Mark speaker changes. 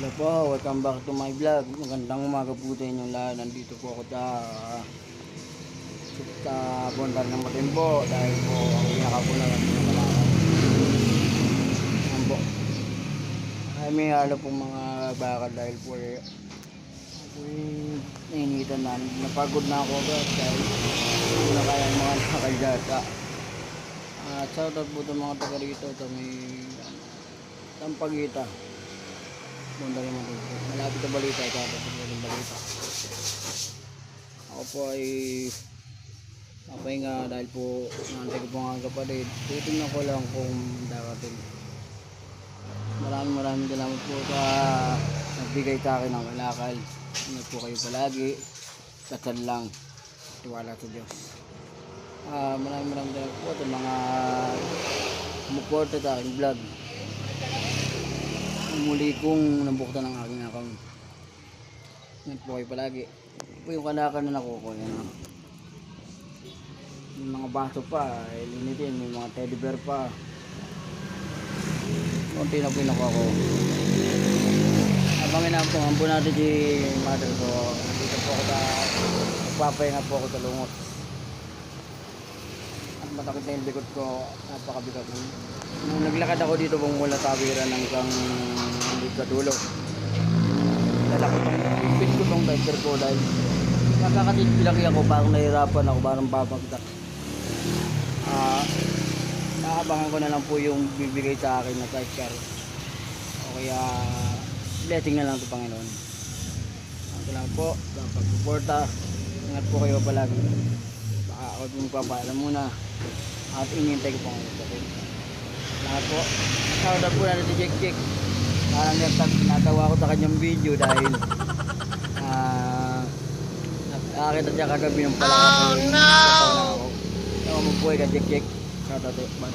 Speaker 1: Hello po, welcome back to my vlog. Magandang umaga po sa inyong lahat. Nandito po ako sa sa bundar ng Matimbo dahil po ang pinaka po lang pinakalakan. Ayan po. Ay may halo pong mga bakal dahil po eh, nainitan na. Napagod na ako agad dahil hindi na kaya ang mga nakaljata. At shoutout po sa mga taga rito sa may ano, Tampagita. Bundar naman dito. Malapit na balita. Ito ako sa ng balita. Ako po ay napahinga dahil po nantay ko po nga kapatid. Titingnan ko lang kung darating. Maraming maraming salamat po sa nagbigay sa akin ng malakal. Ingat po kayo palagi. Dasal lang. Tiwala sa Diyos. Ah, maraming maraming salamat po sa mga sumuporta sa aking vlog muli kong nabuktan ang aking account. Ingat po kayo palagi. Po yung kalakan na nakuha Yan, ah. May mga baso pa, eh, linitin, may mga teddy bear pa. Konti na po yung nakuha ko. Abangin na po, po natin si mother ko. Dito po ako sa, nagpapahinga po ako sa lungot. Ang matakit na yung likod ko, napakabigat. Nung naglakad ako dito pong mula tawiran hanggang dito sa dulo. Lalaki pin ko tong diaper ko dahil nakakatid pilaki ako parang nahirapan ako parang babagdak. Ah, naabangan ko na lang po yung bibigay sa akin na sidecar. O kaya blessing na lang ito Panginoon. Ako lang po sa pagsuporta. Ingat po kayo palagi. Baka ako din papaalam muna. At inintay ko po ang ito. Lahat po. Shoutout po natin si Jake Jake. Parang nat- natawa ko sa kanyang video dahil ah nakakita siya kagabi ng pala. Oh no! Tawa mo po kay Jake Jake. Shoutout po.